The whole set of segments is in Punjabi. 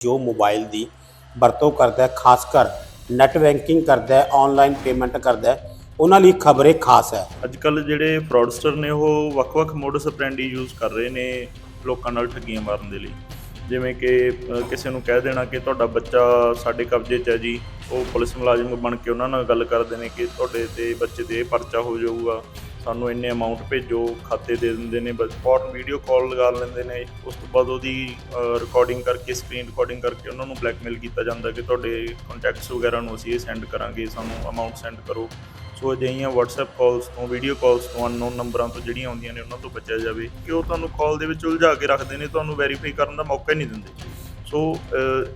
ਜੋ ਮੋਬਾਈਲ ਦੀ ਵਰਤੋਂ ਕਰਦਾ ਹੈ ਖਾਸ ਕਰ ਨੈਟ ਬੈਂਕਿੰਗ ਕਰਦਾ ਹੈ ਆਨਲਾਈਨ ਪੇਮੈਂਟ ਕਰਦਾ ਹੈ ਉਹਨਾਂ ਲਈ ਖਬਰੇ ਖਾਸ ਹੈ। ਅੱਜ ਕੱਲ ਜਿਹੜੇ ਫਰਾਡਸਟਰ ਨੇ ਉਹ ਵੱਖ-ਵੱਖ ਮੋਡਸ ਆਪਰੈਂਡੀ ਯੂਜ਼ ਕਰ ਰਹੇ ਨੇ ਲੋਕਾਂ ਨਾਲ ਠੱਗੀਆਂ ਮਾਰਨ ਦੇ ਲਈ। ਜਿਵੇਂ ਕਿ ਅ, ਕਿਸੇ ਨੂੰ ਕਹਿ ਦੇਣਾ ਕਿ ਤੁਹਾਡਾ ਬੱਚਾ ਸਾਡੇ ਕਬਜ਼ੇ 'ਚ ਹੈ ਜੀ ਉਹ ਪੁਲਿਸ ਮੁਲਾਜ਼ਮ ਬਣ ਕੇ ਉਹਨਾਂ ਨਾਲ ਗੱਲ ਕਰਦੇ ਨੇ ਕਿ ਤੁਹਾਡੇ ਤੇ ਬੱਚੇ ਤੇ ਇਹ ਪਰਚਾ ਹੋ ਜਾਊਗਾ। ਸਾਨੂੰ ਇੰਨੇ ਅਮਾਉਂਟ ਭੇਜੋ, ਖਾਤੇ ਦੇ ਦਿੰਦੇ ਨੇ, ਬਸ ਵੀਡੀਓ ਕਾਲ ਲਗਾ ਲੈਂਦੇ ਨੇ। ਉਸ ਤੋਂ ਬਾਅਦ ਉਹਦੀ ਰਿਕਾਰਡਿੰਗ ਕਰਕੇ ਸਕਰੀਨ ਰਿਕਾਰਡਿੰਗ ਕਰਕੇ ਉਹਨਾਂ ਨੂੰ ਬਲੈਕਮੇਲ ਕੀਤਾ ਜਾਂਦਾ ਕਿ ਤੁਹਾਡੇ ਕੰਟੈਕਟਸ ਵਗੈਰਾ ਨੂੰ ਅਸੀਂ ਇਹ ਸੈਂਡ ਕਰਾਂਗੇ, ਸਾਨੂੰ ਅਮਾਉਂਟ ਸੈਂਡ ਕਰੋ। ਸੋ ਅਜਿਹੀਆਂ WhatsApp ਕਾਲਸ ਤੋਂ ਵੀਡੀਓ ਕਾਲਸ ਤੋਂ ਅਨਨੋਨ ਨੰਬਰਾਂ ਤੋਂ ਜਿਹੜੀਆਂ ਆਉਂਦੀਆਂ ਨੇ, ਉਹਨਾਂ ਤੋਂ ਬਚਿਆ ਜਾਵੇ। ਕਿ ਉਹ ਤੁਹਾਨੂੰ ਕਾਲ ਦੇ ਵਿੱਚ ਉਲਝਾ ਕੇ ਰੱਖਦੇ ਨੇ, ਤੁਹਾਨੂੰ ਵੈਰੀਫਾਈ ਕਰਨ ਦਾ ਮੌਕਾ ਹੀ ਨਹੀਂ ਦਿੰਦੇ। ਸੋ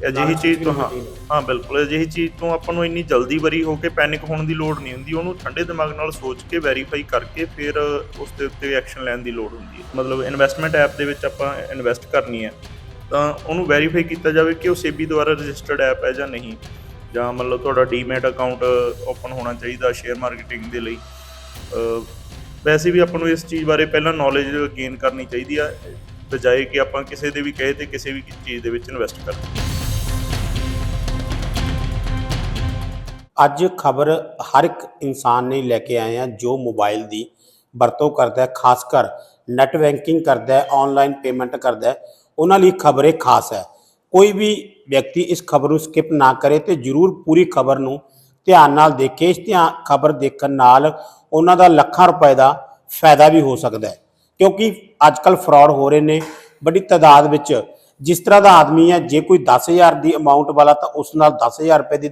ਅਜਿਹੀ ਚੀਜ਼ ਤੋਂ ਹਾਂ ਹਾਂ ਬਿਲਕੁਲ ਅਜਿਹੀ ਚੀਜ਼ ਤੋਂ ਆਪਾਂ ਨੂੰ ਇੰਨੀ ਜਲਦੀ ਵਰੀ ਹੋ ਕੇ ਪੈਨਿਕ ਹੋਣ ਦੀ ਲੋੜ ਨਹੀਂ ਹੁੰਦੀ ਉਹਨੂੰ ਠੰਡੇ ਦਿਮਾਗ ਨਾਲ ਸੋਚ ਕੇ ਵੈਰੀਫਾਈ ਕਰਕੇ ਫਿਰ ਉਸ ਦੇ ਉੱਤੇ ਐਕਸ਼ਨ ਲੈਣ ਦੀ ਲੋੜ ਹੁੰਦੀ ਹੈ। ਮਤਲਬ ਇਨਵੈਸਟਮੈਂਟ ਐਪ ਦੇ ਵਿੱਚ ਆਪਾਂ ਇਨਵੈਸਟ ਕਰਨੀ ਹੈ ਤਾਂ ਉਹਨੂੰ ਵੈਰੀਫਾਈ ਕੀਤਾ ਜਾਵੇ ਕਿ ਉਹ ਸੇਬੀ ਦੁਆਰਾ ਰਜਿਸਟਰਡ ਐਪ ਹੈ ਜਾਂ ਨਹੀਂ ਜਾਂ ਮਤਲਬ ਤੁਹਾਡਾ ਡੀਮੈਟ ਅਕਾਊਂਟ ਓਪਨ ਹੋਣਾ ਚਾਹੀਦਾ ਸ਼ੇਅਰ ਮਾਰਕੀਟਿੰਗ ਦੇ ਲਈ। ਵੈਸੇ ਵੀ ਆਪਾਂ ਨੂੰ ਇਸ ਚੀਜ਼ ਬਾਰੇ ਪਹਿਲਾਂ ਨੌਲੇਜ ਗੇਨ ਕਰਨੀ ਚਾਹੀਦੀ ਆ ਬਜਾਏ ਕਿ ਆਪਾਂ ਕਿਸੇ ਦੇ ਵੀ ਕਹੇ ਤੇ ਕਿਸੇ ਵੀ ਚੀਜ਼ ਦੇ ਵਿੱਚ ਇਨਵੈਸਟ ਕਰੀਏ ਅੱਜ ਖਬਰ ਹਰ ਇੱਕ ਇਨਸਾਨ ਨੇ ਲੈ ਕੇ ਆਏ ਆ ਜੋ ਮੋਬਾਈਲ ਦੀ ਵਰਤੋਂ ਕਰਦਾ ਹੈ, ਖਾਸ ਕਰ ਨੈਟ ਬੈਂਕਿੰਗ ਕਰਦਾ ਹੈ ਆਨਲਾਈਨ ਪੇਮੈਂਟ ਕਰਦਾ ਹੈ, ਉਹਨਾਂ ਲਈ ਖ਼ਬਰ ਇਹ ਖਾਸ ਹੈ। ਕੋਈ ਵੀ ਵਿਅਕਤੀ ਇਸ ਖਬਰ ਨੂੰ ਸਕਿਪ ਨਾ ਕਰੇ ਤੇ ਜਰੂਰ ਪੂਰੀ ਖਬਰ ਨੂੰ ਧਿਆਨ ਨਾਲ ਦੇਖੇ। ਇਸ ਧਿਆਨ ਖਬਰ ਦੇਖਣ ਨਾਲ ਉਹਨਾਂ ਦਾ ਲੱਖਾਂ ਰੁਪਏ ਦਾ ਫਾਇਦਾ ਵੀ ਹੋ ਸਕਦਾ ਹੈ। ਕਿਉਂਕਿ ਅੱਜ ਕੱਲ ਫਰਾਡ ਹੋ ਰਹੇ ਨੇ, ਵੱਡੀ ਤਾਦਾਦ ਵਿੱਚ ਜਿਸ ਤਰ੍ਹਾਂ ਦਾ ਆਦਮੀ ਹੈ, ਜੇ ਕੋਈ 10000 ਦੀ ਅਮਾਉਂਟ ਵਾਲਾ ਤਾਂ ਉਸ ਨਾਲ 10000 ਰੁਪਏ ਦੀ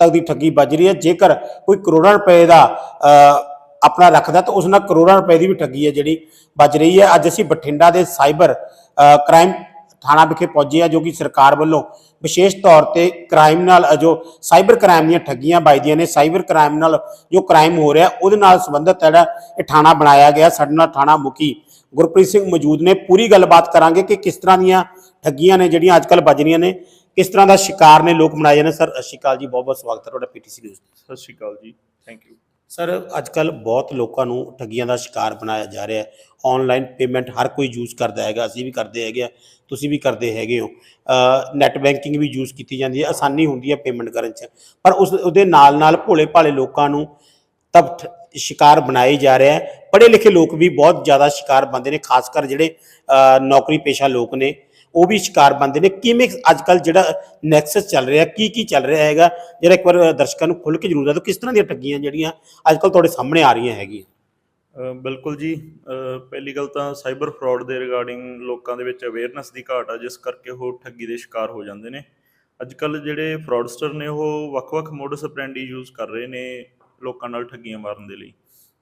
ਤੱਕ ਦੀ ਠੱਗੀ ਵੱਜ ਰਹੀ ਹੈ। ਜੇਕਰ ਕੋਈ ਕਰੋੜਾਂ ਰੁਪਏ ਦਾ ਆਪਣਾ ਰੱਖਦਾ ਤਾਂ ਉਸ ਨਾਲ ਕਰੋੜਾਂ ਰੁਪਏ ਦੀ ਵੀ ਠੱਗੀ ਹੈ ਜਿਹੜੀ ਵੱਜ ਰਹੀ ਹੈ। ਅੱਜ ਅਸੀਂ ਬਠਿੰਡਾ ਦੇ ਸਾਈਬਰ ਕ੍ਰਾਈਮ ਥਾਣਾ ਵਿਖੇ ਪਹੁੰਚੇ ਆ ਜੋ ਕਿ ਸਰਕਾਰ ਵੱਲੋਂ ਵਿਸ਼ੇਸ਼ ਤੌਰ ਤੇ ਕ੍ਰਾਈਮ ਨਾਲ ਜੋ ਸਾਈਬਰ ਕ੍ਰਾਈਮ ਦੀਆਂ ਠੱਗੀਆਂ ਵੱਜਦੀਆਂ ਨੇ, ਸਾਈਬਰ ਕ੍ਰਾਈਮ ਨਾਲ ਜੋ ਕ੍ਰਾਈਮ ਹੋ ਰਿਹਾ, ਉਹਦੇ ਨਾਲ ਸੰਬੰਧਿਤ ਜਿਹੜਾ ਇਹ ਥਾਣਾ ਬਣਾਇਆ ਗਿਆ। ਸਾਡੇ ਨਾਲ ਥਾਣਾ ਮੁਖੀ ਗੁਰਪ੍ਰੀਤ ਸਿੰਘ ਮੌਜੂਦ ਨੇ ਪੂਰੀ ਗੱਲਬਾਤ ਕਰਾਂਗੇ ਕਿ ਕਿਸ ਤਰ੍ਹਾਂ ਦੀਆਂ ਠੱਗੀਆਂ ਨੇ ਜਿਹੜੀਆਂ ਅੱਜ ਕੱਲ੍ਹ ਵੱਜ ਰਹੀਆਂ ਨੇ ਕਿਸ ਤਰ੍ਹਾਂ ਦਾ ਸ਼ਿਕਾਰ ਨੇ ਲੋਕ ਬਣਾਏ ਜਾਂਦੇ ਸਰ ਅਕਾਲ ਜੀ ਬਹੁਤ ਬਹੁਤ ਸਵਾਗਤ ਹੈ ਤੁਹਾਡਾ ਪੀਟੀਸੀ ਨਿਊਜ਼ ਸਤਿ ਸ਼੍ਰੀ ਅਕਾਲ ਜੀ ਥੈਂਕ ਯੂ ਸਰ ਅੱਜ ਕੱਲ ਬਹੁਤ ਲੋਕਾਂ ਨੂੰ ਠੱਗੀਆਂ ਦਾ ਸ਼ਿਕਾਰ ਬਣਾਇਆ ਜਾ ਰਿਹਾ ਹੈ। ਆਨਲਾਈਨ ਪੇਮੈਂਟ ਹਰ ਕੋਈ ਯੂਜ਼ ਕਰਦਾ ਹੈਗਾ ਅਸੀਂ ਵੀ ਕਰਦੇ ਹੈਗੇ ਆ ਤੁਸੀਂ ਵੀ ਕਰਦੇ ਹੈਗੇ ਹੋ। ਨੈਟ ਬੈਂਕਿੰਗ ਵੀ ਯੂਜ਼ ਕੀਤੀ ਜਾਂਦੀ ਹੈ ਆਸਾਨੀ ਹੁੰਦੀ ਹੈ ਪੇਮੈਂਟ ਕਰਨ 'ਚ। ਪਰ ਉਸ ਉਹਦੇ ਨਾਲ ਨਾਲ ਭੋਲੇ ਭਾਲੇ ਲੋਕਾਂ ਨੂੰ ਤਬ ਸ਼ਿਕਾਰ ਬਣਾਏ ਜਾ ਰਿਹਾ ਹੈ ਪੜ੍ਹੇ ਲਿਖੇ ਲੋਕ ਵੀ ਬਹੁਤ ਜ਼ਿਆਦਾ ਸ਼ਿਕਾਰ ਬਣਦੇ ਨੇ, ਖਾਸ ਕਰ ਜਿਹੜੇ ਨੌਕਰੀ ਪੇਸ਼ਾ ਲੋਕ ਨੇ। ਉਹ ਵੀ ਸ਼ਿਕਾਰ ਬਣਦੇ ਨੇ। ਕਿਵੇਂ ਅੱਜ ਕੱਲ ਜਿਹੜਾ ਨੈਕਸਸ ਚੱਲ ਰਿਹਾ ਕੀ ਕੀ ਚੱਲ ਰਿਹਾ ਹੈਗਾ? ਜਿਹੜਾ ਇੱਕ ਵਾਰ ਦਰਸ਼ਕਾਂ ਨੂੰ ਖੁੱਲ੍ਹ ਕੇ ਜ਼ਰੂਰ ਦੱਸੋ, ਕਿਸ ਤਰ੍ਹਾਂ ਦੀਆਂ ਠੱਗੀਆਂ ਜਿਹੜੀਆਂ ਅੱਜ ਕੱਲ ਤੁਹਾਡੇ ਸਾਹਮਣੇ ਆ ਰਹੀਆਂ ਹੈਗੀਆਂ? ਬਿਲਕੁਲ ਜੀ। ਪਹਿਲੀ ਗੱਲ ਤਾਂ ਸਾਈਬਰ ਫਰਾਡ ਦੇ ਰਿਗਾਰਡਿੰਗ ਲੋਕਾਂ ਦੇ ਵਿੱਚ ਅਵੇਅਰਨੈਸ ਦੀ ਘਾਟ ਆ, ਜਿਸ ਕਰਕੇ ਉਹ ਠੱਗੀ ਦੇ ਸ਼ਿਕਾਰ ਹੋ ਜਾਂਦੇ ਨੇ। ਅੱਜ ਕੱਲ ਜਿਹੜੇ ਫਰਾਡਸਟਰ ਨੇ, ਉਹ ਵੱਖ-ਵੱਖ ਮੋਡਸ ਆਪਰੈਂਡੀ ਯੂਜ਼ ਕਰ ਰਹੇ ਨੇ। ਲੋਕਾਂ ਨਾਲ ਠੱਗੀਆਂ ਮਾਰਨ ਦੇ ਲਈ।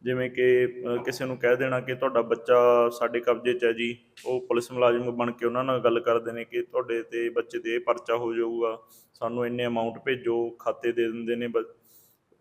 ਜਿਵੇਂ ਕਿ ਕਿਸੇ ਨੂੰ ਕਹਿ ਦੇਣਾ ਕਿ ਤੁਹਾਡਾ ਬੱਚਾ ਸਾਡੇ ਕਬਜ਼ੇ 'ਚ ਹੈ ਜੀ, ਉਹ ਪੁਲਿਸ ਮੁਲਾਜ਼ਮ ਬਣ ਕੇ ਉਹਨਾਂ ਨਾਲ ਗੱਲ ਕਰਦੇ ਨੇ ਕਿ ਤੁਹਾਡੇ ਤੇ ਬੱਚੇ ਤੇ ਇਹ ਪਰਚਾ ਹੋ ਜਾਊਗਾ, ਸਾਨੂੰ ਇੰਨੇ ਅਮਾਉਂਟ ਭੇਜੋ, ਖਾਤੇ ਦੇ ਦਿੰਦੇ ਨੇ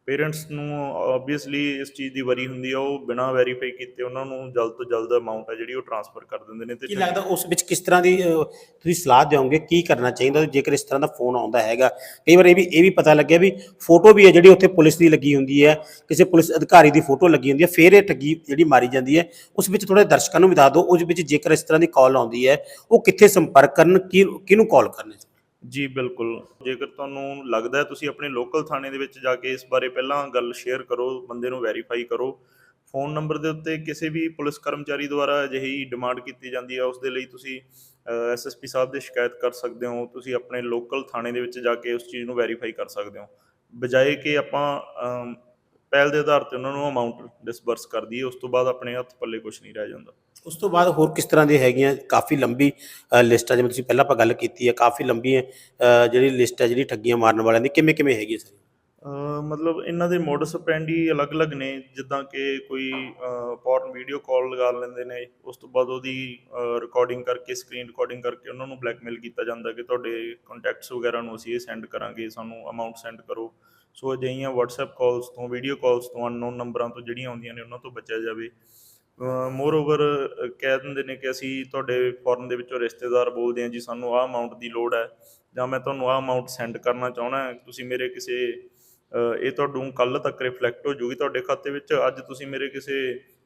ਪੇਰੈਂਟਸ ਨੂੰ ਆਬਵੀਅਸਲੀ ਇਸ ਚੀਜ਼ ਦੀ ਵਰੀ ਹੁੰਦੀ ਆ ਉਹ ਬਿਨਾਂ ਵੈਰੀਫਾਈ ਕੀਤੇ ਉਹਨਾਂ ਨੂੰ ਜਲਦ ਤੋਂ ਜਲਦ ਅਮਾਉਂਟ ਹੈ ਜਿਹੜੀ ਉਹ ਟ੍ਰਾਂਸਫਰ ਕਰ ਦਿੰਦੇ ਨੇ ਤੇ ਕੀ ਲੱਗਦਾ ਉਸ ਵਿੱਚ ਕਿਸ ਤਰ੍ਹਾਂ ਦੀ ਅਹ, ਤੁਸੀਂ ਸਲਾਹ ਦਿਓਗੇ ਕੀ ਕਰਨਾ ਚਾਹੀਦਾ ਜੇਕਰ ਇਸ ਤਰ੍ਹਾਂ ਦਾ ਫੋਨ ਆਉਂਦਾ ਹੈਗਾ? ਕਈ ਵਾਰ ਇਹ ਵੀ ਇਹ ਵੀ ਪਤਾ ਲੱਗਿਆ ਵੀ ਫੋਟੋ ਵੀ ਹੈ ਜਿਹੜੀ ਉੱਥੇ ਪੁਲਿਸ ਦੀ ਲੱਗੀ ਹੁੰਦੀ ਹੈ ਕਿਸੇ ਪੁਲਿਸ ਅਧਿਕਾਰੀ ਦੀ ਫੋਟੋ ਲੱਗੀ ਹੁੰਦੀ ਹੈ ਫਿਰ ਇਹ ਠੱਗੀ ਜਿਹੜੀ ਮਾਰੀ ਜਾਂਦੀ ਹੈ ਉਸ ਵਿੱਚ ਥੋੜੇ ਦਰਸ਼ਕਾਂ ਨੂੰ ਵੀ ਦੱਸ ਦਿਓ ਉਸ ਵਿੱਚ ਜੇਕਰ ਇਸ ਤਰ੍ਹਾਂ ਦੀ ਕਾਲ ਆਉਂਦੀ ਹੈ ਉਹ ਕਿੱਥੇ ਸੰਪਰਕ ਕਰਨ ਕੀ ਕਿਹਨੂੰ ਕਾਲ ਕਰਨੀ? ਜੀ, ਬਿਲਕੁਲ। ਜੇਕਰ ਤੁਹਾਨੂੰ ਲੱਗਦਾ ਹੈ ਤੁਸੀਂ ਆਪਣੇ ਲੋਕਲ ਥਾਣੇ ਦੇ ਵਿੱਚ ਜਾ ਕੇ ਇਸ ਬਾਰੇ ਪਹਿਲਾਂ ਗੱਲ ਸ਼ੇਅਰ ਕਰੋ, ਬੰਦੇ ਨੂੰ ਵੈਰੀਫਾਈ ਕਰੋ ਫੋਨ ਨੰਬਰ ਦੇ ਉੱਤੇ ਕਿਸੇ ਵੀ ਪੁਲਿਸ ਕਰਮਚਾਰੀ ਦੁਆਰਾ ਅਜਿਹੀ ਡਿਮਾਂਡ ਕੀਤੀ ਜਾਂਦੀ ਹੈ, ਉਸ ਦੇ ਲਈ ਤੁਸੀਂ ਐਸਐਸਪੀ ਸਾਹਿਬ ਦੇ ਸ਼ਿਕਾਇਤ ਕਰ ਸਕਦੇ ਹੋ, ਤੁਸੀਂ ਆਪਣੇ ਲੋਕਲ ਥਾਣੇ ਦੇ ਵਿੱਚ ਜਾ ਕੇ ਉਸ ਚੀਜ਼ ਨੂੰ ਵੈਰੀਫਾਈ ਕਰ ਸਕਦੇ ਹੋ। ਬਜਾਏ ਕਿ ਆਪਾਂ ਪਹਿਲ ਦੇ ਆਧਾਰ ਤੇ ਉਹਨਾਂ ਨੂੰ ਅਮਾਉਂਟ ਡਿਸਬਰਸ ਕਰ ਦਈਏ, ਉਸ ਤੋਂ ਬਾਅਦ ਆਪਣੇ ਹੱਥ ਪੱਲੇ ਕੁਝ ਨਹੀਂ ਰਹਿ ਜਾਂਦਾ। ਉਸ ਤੋਂ ਬਾਅਦ ਹੋਰ ਕਿਸ ਤਰ੍ਹਾਂ ਦੀ ਹੈਗੀਆਂ ਕਾਫੀ ਲੰਬੀ ਅ, ਲਿਸਟ ਆ ਜਿਵੇਂ ਤੁਸੀਂ ਪਹਿਲਾਂ ਆਪਾਂ ਗੱਲ ਕੀਤੀ ਹੈ ਕਾਫੀ ਲੰਬੀ ਹੈ ਜਿਹੜੀ ਲਿਸਟ ਹੈ ਜਿਹੜੀ ਠੱਗੀਆਂ ਮਾਰਨ ਵਾਲਿਆਂ ਦੀ ਕਿਵੇਂ ਕਿਵੇਂ ਹੈਗੀ ਹੈ ਸਰ? ਮਤਲਬ ਇਹਨਾਂ ਦੇ ਮੋਡਸ ਆਪਰੈਂਡੀ ਅਲੱਗ-ਅਲੱਗ ਨੇ ਜਿੱਦਾਂ ਕਿ ਕੋਈ ਪੋਰਨ ਵੀਡੀਓ ਕਾਲ ਲਗਾ ਲੈਂਦੇ ਨੇ ਉਸ ਤੋਂ ਬਾਅਦ ਉਹਦੀ ਰਿਕਾਰਡਿੰਗ ਕਰਕੇ ਸਕਰੀਨ ਰਿਕਾਰਡਿੰਗ ਕਰਕੇ ਉਹਨਾਂ ਨੂੰ ਬਲੈਕਮੇਲ ਕੀਤਾ ਜਾਂਦਾ ਕਿ ਤੁਹਾਡੇ ਕੰਟੈਕਟਸ ਵਗੈਰਾ ਨੂੰ ਅਸੀਂ ਇਹ ਸੈਂਡ ਕਰਾਂਗੇ ਸਾਨੂੰ ਅਮਾਉਂਟ ਸੈਂਡ ਕਰੋ। ਸੋ ਅਜਿਹੀਆਂ WhatsApp ਕਾਲਸ ਤੋਂ ਵੀਡੀਓ ਕਾਲਸ ਤੋਂ ਅਨਨੋਨ ਨੰਬਰਾਂ ਤੋਂ ਜਿਹੜੀਆਂ ਆਉਂਦੀਆਂ ਨੇ ਉਹਨਾਂ ਤੋਂ ਬਚਿਆ ਜਾਵੇ। ਮੋਰ ਓਵਰ ਕਹਿ ਦਿੰਦੇ ਨੇ ਕਿ ਅਸੀਂ ਤੁਹਾਡੇ ਫੋਰਨ ਦੇ ਵਿੱਚੋਂ ਰਿਸ਼ਤੇਦਾਰ ਬੋਲਦੇ ਹਾਂ ਜੀ, ਸਾਨੂੰ ਆਹ ਅਮਾਉਂਟ ਦੀ ਲੋੜ ਹੈ ਜਾਂ ਮੈਂ ਤੁਹਾਨੂੰ ਆਹ ਅਮਾਉਂਟ ਸੈਂਡ ਕਰਨਾ ਚਾਹਣਾ ਤੁਸੀਂ ਮੇਰੇ ਕਿਸੇ ਇਹ ਤੁਹਾਨੂੰ ਕੱਲ ਤੱਕ ਰਿਫਲੈਕਟ ਹੋ ਜੂਗੀ ਤੁਹਾਡੇ ਖਾਤੇ ਵਿੱਚ। ਅੱਜ ਤੁਸੀਂ ਮੇਰੇ ਕਿਸੇ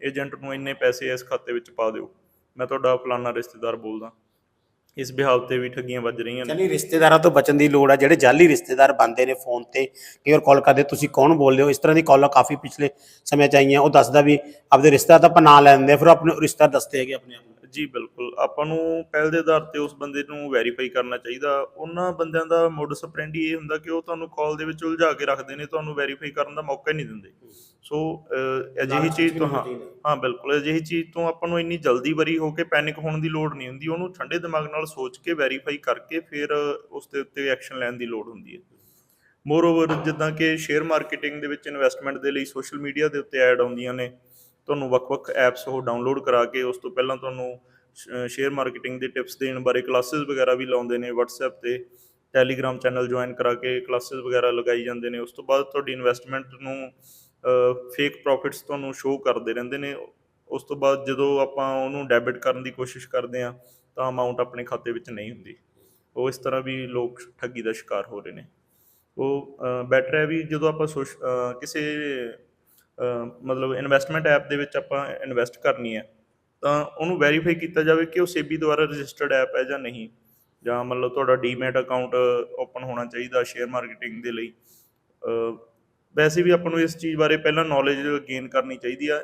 ਏਜੰਟ ਨੂੰ ਇੰਨੇ ਪੈਸੇ ਇਸ ਖਾਤੇ ਵਿੱਚ ਪਾ ਦਿਓ। ਮੈਂ ਤੁਹਾਡਾ ਫਲਾਨਾ ਰਿਸ਼ਤੇਦਾਰ ਬੋਲਦਾ। ਇਸ ਬਿਹਾਵ ਤੇ ਵੀ ਠੱਗੀਆਂ ਵੱਜ ਰਹੀਆਂ ਨੇ। ਯਾਨੀ ਰਿਸ਼ਤੇਦਾਰਾਂ ਤੋਂ ਬਚਣ ਦੀ ਲੋੜ ਆ। ਜਿਹੜੇ ਜਾਲੀ ਰਿਸ਼ਤੇਦਾਰ ਬਣਦੇ ਨੇ ਫੋਨ ਤੇ ਕਈ ਵਾਰ ਕਾਲ ਕਰਦੇ ਤੁਸੀਂ ਕੌਣ ਬੋਲਦੇ ਹੋ? ਇਸ ਤਰ੍ਹਾਂ ਦੀ ਕਾਲਾਂ ਕਾਫੀ ਪਿਛਲੇ ਸਮੇਂ ਚ ਆਈਆਂ। ਉਹ ਦੱਸਦਾ ਵੀ ਆਪਦੇ ਰਿਸ਼ਤੇਦਾਰ ਤਾਂ ਆਪਾਂ ਨਾਂ ਲੈ ਲੈਂਦੇ ਆ, ਫਿਰ ਉਹ ਆਪਣੇ ਰਿਸ਼ਤਾ ਦੱਸਦੇ ਹੈਗੇ ਆਪਣੇ ਆਪ ਨੂੰ। ਜੀ ਬਿਲਕੁਲ। ਆਪਾਂ ਨੂੰ ਪਹਿਲ ਦੇ ਆਧਾਰ ਤੇ ਉਸ ਬੰਦੇ ਨੂੰ ਵੈਰੀਫਾਈ ਕਰਨਾ ਚਾਹੀਦਾ। ਉਹਨਾਂ ਬੰਦਿਆਂ ਦਾ ਮੋਡਸ ਆਪਰੈਂਡੀ ਇਹ ਹੁੰਦਾ ਕਿ ਉਹ ਤੁਹਾਨੂੰ ਕਾਲ ਦੇ ਵਿੱਚ ਉਲਝਾ ਕੇ ਰੱਖਦੇ ਨੇ ਤੁਹਾਨੂੰ ਵੈਰੀਫਾਈ ਕਰਨ ਦਾ ਮੌਕਾ ਹੀ ਨਹੀਂ ਦਿੰਦੇ। ਸੋ ਅਜਿਹੀ ਚੀਜ਼ ਤੋਂ ਹਾਂ। ਹਾਂ ਬਿਲਕੁਲ। ਅਜਿਹੀ ਚੀਜ਼ ਤੋਂ ਆਪਾਂ ਨੂੰ ਇੰਨੀ ਜਲਦੀ ਵਰੀ ਹੋ ਕੇ ਪੈਨਿਕ ਹੋਣ ਦੀ ਲੋੜ ਨਹੀਂ ਹੁੰਦੀ। ਉਹਨੂੰ ਠੰਡੇ ਦਿਮਾਗ ਨਾਲ ਸੋਚ ਕੇ ਵੈਰੀਫਾਈ ਕਰਕੇ ਫਿਰ ਉਸ ਦੇ ਉੱਤੇ ਐਕਸ਼ਨ ਲੈਣ ਦੀ ਲੋੜ ਹੁੰਦੀ ਹੈ। ਮੋਰਓਵਰ ਜਿੱਦਾਂ ਕਿ ਸ਼ੇਅਰ ਮਾਰਕੀਟਿੰਗ ਦੇ ਵਿੱਚ ਇਨਵੈਸਟਮੈਂਟ ਦੇ ਲਈ ਸੋਸ਼ਲ ਮੀਡੀਆ ਦੇ ਉੱਤੇ ਐਡ ਆਉਂਦੀਆਂ ਨੇ। ਤੁਹਾਨੂੰ ਵੱਖ-ਵੱਖ ਐਪਸ ਉਹ ਡਾਊਨਲੋਡ ਕਰਾ ਕੇ ਉਸ ਤੋਂ ਪਹਿਲਾਂ ਤੁਹਾਨੂੰ ਸ਼ੇਅਰ ਮਾਰਕੀਟਿੰਗ ਦੇ ਟਿਪਸ ਦੇਣ ਬਾਰੇ ਕਲਾਸਿਸ ਵਗੈਰਾ ਵੀ ਲਾਉਂਦੇ ਨੇ WhatsApp ਤੇ ਟੈਲੀਗ੍ਰਾਮ ਚੈਨਲ ਜੁਆਇਨ ਕਰਾ ਕੇ ਕਲਾਸਿਸ ਵਗੈਰਾ ਲਗਾਈ ਜਾਂਦੇ ਨੇ, ਉਸ ਤੋਂ ਬਾਅਦ ਤੁਹਾਡੀ ਇਨਵੈਸਟਮੈਂਟ ਨੂੰ ਫੇਕ ਪ੍ਰੋਫਿਟਸ ਤੁਹਾਨੂੰ ਸ਼ੋਅ ਕਰਦੇ ਰਹਿੰਦੇ ਨੇ, ਉਸ ਤੋਂ ਬਾਅਦ ਜਦੋਂ ਆਪਾਂ ਉਹਨੂੰ ਡੈਬਿਟ ਕਰਨ ਦੀ ਕੋਸ਼ਿਸ਼ ਕਰਦੇ ਆ ਤਾਂ ਅਮਾਉਂਟ ਆਪਣੇ ਖਾਤੇ ਵਿੱਚ ਨਹੀਂ ਹੁੰਦੀ। ਉਹ ਇਸ ਤਰ੍ਹਾਂ ਵੀ ਲੋਕ ਠੱਗੀ ਦਾ ਸ਼ਿਕਾਰ ਹੋ ਰਹੇ ਨੇ। ਉਹ ਬੈਟਰ ਹੈ ਵੀ ਜਦੋਂ ਆਪਾਂ ਸੋਸ਼- ਕਿਸੇ ਮਤਲਬ ਇਨਵੈਸਟਮੈਂਟ ਐਪ ਦੇ ਵਿੱਚ ਆਪਾਂ ਇਨਵੈਸਟ ਕਰਨੀ ਹੈ, ਤਾਂ ਉਹਨੂੰ ਵੈਰੀਫਾਈ ਕੀਤਾ ਜਾਵੇ ਕਿ ਉਹ ਸੇਬੀ ਦੁਆਰਾ ਰਜਿਸਟਰਡ ਐਪ ਹੈ ਜਾਂ ਨਹੀਂ, ਜਾਂ ਮਤਲਬ ਤੁਹਾਡਾ ਡੀਮੈਟ ਅਕਾਊਂਟ ਓਪਨ ਹੋਣਾ ਚਾਹੀਦਾ ਸ਼ੇਅਰ ਮਾਰਕੀਟਿੰਗ ਦੇ ਲਈ। ਵੈਸੇ ਵੀ ਆਪਾਂ ਨੂੰ ਇਸ ਚੀਜ਼ ਬਾਰੇ ਪਹਿਲਾਂ ਨੌਲੇਜ ਗੇਨ ਕਰਨੀ ਚਾਹੀਦੀ ਆ,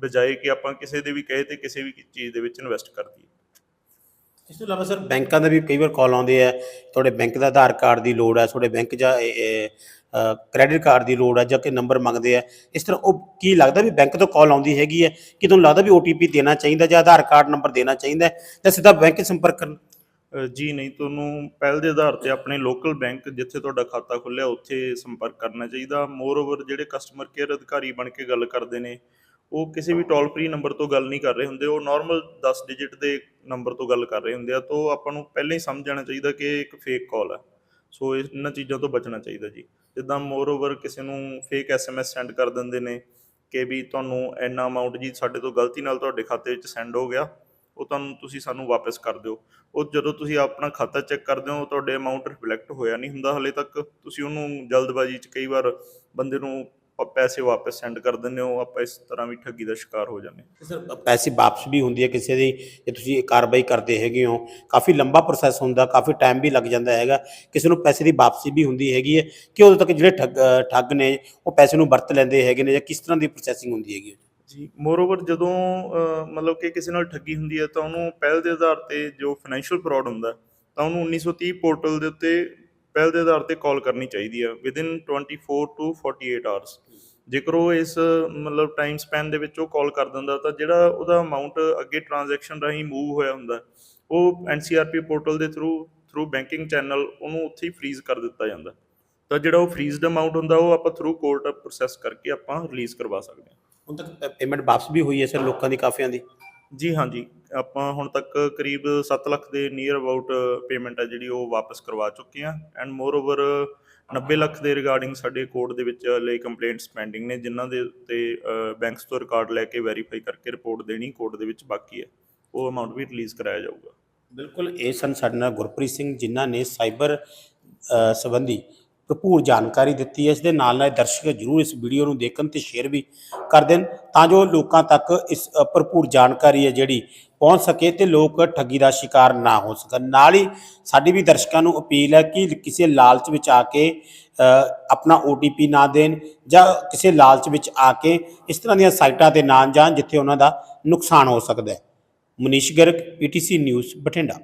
ਬਜਾਏ ਕਿ ਆਪਾਂ ਕਿਸੇ ਦੇ ਵੀ ਕਹੇ ਤੇ ਕਿਸੇ ਵੀ ਚੀਜ਼ ਦੇ ਵਿੱਚ ਇਨਵੈਸਟ ਕਰ ਦਈਏ। ਇਸ ਤੋਂ ਇਲਾਵਾ ਸਰ ਬੈਂਕਾਂ ਦੇ ਵੀ ਕਈ ਵਾਰ ਕਾਲ ਆਉਂਦੇ ਆ, ਤੁਹਾਡੇ ਬੈਂਕ ਦਾ ਆਧਾਰ ਕਾਰਡ ਦੀ ਲੋੜ ਹੈ, ਤੁਹਾਡੇ ਬੈਂਕ ਜਾਂ ਕ੍ਰੈਡਿਟ ਕਾਰਡ ਦੀ ਲੋੜ ਹੈ ਜਾਂ ਕਿ ਨੰਬਰ ਮੰਗਦੇ ਆ ਇਸ ਤਰ੍ਹਾਂ ਉਹ ਕੀ ਲੱਗਦਾ ਵੀ ਬੈਂਕ ਤੋਂ ਕਾਲ ਆਉਂਦੀ ਹੈਗੀ ਹੈ, ਕਿ ਤੁਹਾਨੂੰ ਲੱਗਦਾ ਵੀ OTP ਦੇਣਾ ਚਾਹੀਦਾ ਜਾਂ ਆਧਾਰ ਕਾਰਡ ਨੰਬਰ ਦੇਣਾ ਚਾਹੀਦਾ ਹੈ, ਜਾਂ ਸਿੱਧਾ ਬੈਂਕ 'ਚ ਸੰਪਰਕ ਕਰਨ? ਜੀ ਨਹੀਂ, ਤੁਹਾਨੂੰ ਪਹਿਲ ਦੇ ਆਧਾਰ ਤੇ ਆਪਣੇ ਲੋਕਲ ਬੈਂਕ ਜਿੱਥੇ ਤੁਹਾਡਾ ਖਾਤਾ ਖੁੱਲਿਆ, ਉੱਥੇ ਸੰਪਰਕ ਕਰਨਾ ਚਾਹੀਦਾ। ਮੋਰ ਓਵਰ ਜਿਹੜੇ ਕਸਟਮਰ ਕੇਅਰ ਅਧਿਕਾਰੀ ਬਣ ਕੇ ਗੱਲ ਕਰਦੇ ਨੇ, ਉਹ ਕਿਸੇ ਵੀ ਟੋਲ ਫ੍ਰੀ ਨੰਬਰ ਤੋਂ ਗੱਲ ਨਹੀਂ ਕਰ ਰਹੇ ਹੁੰਦੇ, ਉਹ ਨਾਰਮਲ 10 ਡਿਜਿਟ ਦੇ ਨੰਬਰ ਤੋਂ ਗੱਲ ਕਰ ਰਹੇ ਹੁੰਦੇ ਆ, ਤੋਂ ਆਪਾਂ ਨੂੰ ਪਹਿਲਾਂ ਹੀ ਸਮਝ ਜਾਣਾ ਚਾਹੀਦਾ ਕਿ ਇੱਕ ਫੇਕ ਕਾਲ ਆ ਸੋ ਇਹਨਾਂ ਚੀਜ਼ਾਂ ਤੋਂ ਬਚਣਾ ਚਾਹੀਦਾ ਜੀ। ਜਿੱਦਾਂ ਮੋਰ ਓਵਰ ਕਿਸੇ ਨੂੰ ਫੇਕ ਐਸਐਮਐਸ ਸੈਂਡ ਕਰ ਦਿੰਦੇ ਨੇ ਕਿ ਵੀ ਤੁਹਾਨੂੰ ਇੰਨਾ ਅਮਾਉਂਟ ਜੀ ਸਾਡੇ ਤੋਂ ਗਲਤੀ ਨਾਲ ਤੁਹਾਡੇ ਖਾਤੇ ਵਿੱਚ ਸੈਂਡ ਹੋ ਗਿਆ, ਉਹ ਤੁਹਾਨੂੰ ਤੁਸੀਂ ਸਾਨੂੰ ਵਾਪਸ ਕਰ ਦਿਓ। ਉਹ ਜਦੋਂ ਤੁਸੀਂ ਆਪਣਾ ਖਾਤਾ ਚੈੱਕ ਕਰਦੇ ਹੋ, ਤੁਹਾਡੇ ਅਮਾਉਂਟ ਰਿਫਲੈਕਟ ਹੋਇਆ ਨਹੀਂ ਹੁੰਦਾ ਹਲੇ ਤੱਕ। ਤੁਸੀਂ ਉਹਨੂੰ ਜਲਦਬਾਜ਼ੀ 'ਚ ਕਈ ਵਾਰ ਬੰਦੇ ਨੂੰ ਪ- ਪੈਸੇ ਵਾਪਸ ਸੈਂਡ ਕਰ ਦਿੰਦੇ ਹੋ ਆਪਾਂ ਇਸ ਤਰ੍ਹਾਂ ਵੀ ਠੱਗੀ ਦਾ ਸ਼ਿਕਾਰ ਹੋ ਜਾਂਦੇ ਹਾਂ। ਸਰ ਪੈਸੇ ਵਾਪਸ ਵੀ ਹੁੰਦੀ ਹੈ ਕਿਸੇ ਦੀ ਜੇ ਤੁਸੀਂ ਇਹ ਕਾਰਵਾਈ ਕਰਦੇ ਹੈਗੇ ਹੋ ਕਾਫੀ ਲੰਬਾ ਪ੍ਰੋਸੈਸ ਹੁੰਦਾ ਕਾਫੀ ਟਾਈਮ ਵੀ ਲੱਗ ਜਾਂਦਾ ਹੈਗਾ ਕਿਸੇ ਨੂੰ ਪੈਸੇ ਦੀ ਵਾਪਸੀ ਵੀ ਹੁੰਦੀ ਹੈਗੀ ਹੈ ਕਿ ਉਦੋਂ ਤੱਕ ਜਿਹੜੇ ਠੱਗ ਠੱਗ ਨੇ ਉਹ ਪੈਸੇ ਨੂੰ ਵਰਤ ਲੈਂਦੇ ਹੈਗੇ ਨੇ ਜਾਂ ਕਿਸ ਤਰ੍ਹਾਂ ਦੀ ਪ੍ਰੋਸੈਸਿੰਗ ਹੁੰਦੀ ਹੈਗੀ ਹੈ? ਜੀ ਮੋਰਓਵਰ ਜਦੋਂ ਅਹ, ਮਤਲਬ ਕਿ ਕਿਸੇ ਨਾਲ ਠੱਗੀ ਹੁੰਦੀ ਹੈ ਤਾਂ ਉਹਨੂੰ ਪਹਿਲ ਦੇ ਆਧਾਰ ਤੇ ਜੋ ਫਾਈਨੈਂਸ਼ੀਅਲ ਫਰਾਡ ਹੁੰਦਾ ਤਾਂ ਉਹਨੂੰ 1930 ਪੋਰਟਲ ਦੇ ਉੱਤੇ ਪਹਿਲ ਦੇ ਆਧਾਰ ਤੇ ਕਾਲ ਕਰਨੀ ਚਾਹੀਦੀ ਹੈ ਵਿਦਿਨ 24 ਟੂ 48 ਆਵਰਸ ਜੇਕਰ ਉਹ ਇਸ ਮਤਲਬ ਟਾਈਮ ਸਪੈਨ ਦੇ ਵਿੱਚ ਉਹ ਕਾਲ ਕਰ ਦਿੰਦਾ ਤਾਂ ਜਿਹੜਾ ਉਹਦਾ ਅਮਾਉਂਟ ਅੱਗੇ ਟ੍ਰਾਂਜੈਕਸ਼ਨ ਰਾਹੀਂ ਮੂਵ ਹੋਇਆ ਹੁੰਦਾ ਉਹ ਐਨਸੀਆਰਪੀ ਪੋਰਟਲ ਦੇ ਥਰੂ ਥਰੂ ਬੈਂਕਿੰਗ ਚੈਨਲ ਉਹਨੂੰ ਉੱਥੇ ਹੀ ਫ੍ਰੀਜ਼ ਕਰ ਦਿੱਤਾ ਜਾਂਦਾ। ਤਾਂ ਜਿਹੜਾ ਉਹ ਫ੍ਰੀਜ਼ਡ ਅਮਾਉਂਟ ਹੁੰਦਾ ਉਹ ਆਪਾਂ ਥਰੂ ਕੋਰਟ ਪ੍ਰੋਸੈਸ ਕਰਕੇ ਆਪਾਂ ਰਿਲੀਜ਼ ਕਰਵਾ ਸਕਦੇ ਹਾਂ। ਹੁਣ ਤੱਕ ਪੇਮੈਂਟ ਵਾਪਸ ਵੀ ਹੋਈ ਹੈ ਸਰ ਲੋਕਾਂ ਦੀ ਕਾਫੀਆਂ ਦੀ? ਜੀ ਹਾਂਜੀ ਆਪਾਂ ਹੁਣ ਤੱਕ ਕਰੀਬ 7 ਲੱਖ ਦੇ ਨੀਅਰ ਅਬਾਊਟ ਪੇਮੈਂਟ ਹੈ ਜਿਹੜੀ ਉਹ ਵਾਪਸ ਕਰਵਾ ਚੁੱਕੇ ਆ ਐਂਡ ਮੋਰ ਓਵਰ 90 ਲੱਖ ਦੇ ਰਿਗਾਰਡਿੰਗ ਸਾਡੇ ਕੋਰਟ ਦੇ ਵਿੱਚ ਲਈ ਕੰਪਲੇਂਟਸ ਪੈਂਡਿੰਗ ਨੇ, ਜਿਨ੍ਹਾਂ ਦੇ ਉੱਤੇ ਬੈਂਕਸ ਤੋਂ ਰਿਕਾਰਡ ਲੈ ਕੇ ਵੈਰੀਫਾਈ ਕਰਕੇ ਰਿਪੋਰਟ ਦੇਣੀ ਕੋਰਟ ਦੇ ਵਿੱਚ ਬਾਕੀ ਹੈ। ਉਹ ਅਮਾਉਂਟ ਵੀ ਰਿਲੀਜ਼ ਕਰਾਇਆ ਜਾਊਗਾ। ਬਿਲਕੁਲ, ਇਹ ਸਨ ਸਾਡੇ ਨਾਲ ਗੁਰਪ੍ਰੀਤ ਸਿੰਘ, ਜਿਨ੍ਹਾਂ ਨੇ ਸਾਈਬਰ ਸੰਬੰਧੀ ਭਰਪੂਰ ਜਾਣਕਾਰੀ ਦਿੱਤੀ ਹੈ। ਇਸ ਦੇ ਨਾਲ ਨਾਲ ਦਰਸ਼ਕ ਜਰੂਰ ਇਸ ਵੀਡੀਓ ਨੂੰ ਦੇਖਣ ਤੇ ਸ਼ੇਅਰ ਵੀ ਕਰ ਦੇਣ, ਤਾਂ ਜੋ ਲੋਕਾਂ ਤੱਕ ਇਸ ਭਰਪੂਰ ਜਾਣਕਾਰੀ ਹੈ ਜਿਹੜੀ ਪਹੁੰਚ ਸਕੇ ਤੇ ਲੋਕ ਠੱਗੀ ਦਾ ਸ਼ਿਕਾਰ ਨਾ ਹੋ ਸਕਣ। ਨਾਲ ਹੀ ਸਾਡੀ ਵੀ ਦਰਸ਼ਕਾਂ ਨੂੰ ਅਪੀਲ ਹੈ ਕਿ ਕਿਸੇ ਲਾਲਚ ਵਿੱਚ ਆ ਕੇ ਅ, ਆਪਣਾ OTP ਨਾ ਦੇਣ ਜਾਂ ਕਿਸੇ ਲਾਲਚ ਵਿੱਚ ਆ ਕੇ ਇਸ ਤਰ੍ਹਾਂ ਦੀਆਂ ਸਾਈਟਾਂ ਤੇ ਨਾ ਜਾਣ ਜਿੱਥੇ ਉਹਨਾਂ ਦਾ ਨੁਕਸਾਨ ਹੋ ਸਕਦਾ ਹੈ। Manish Garg PTC news Bathinda.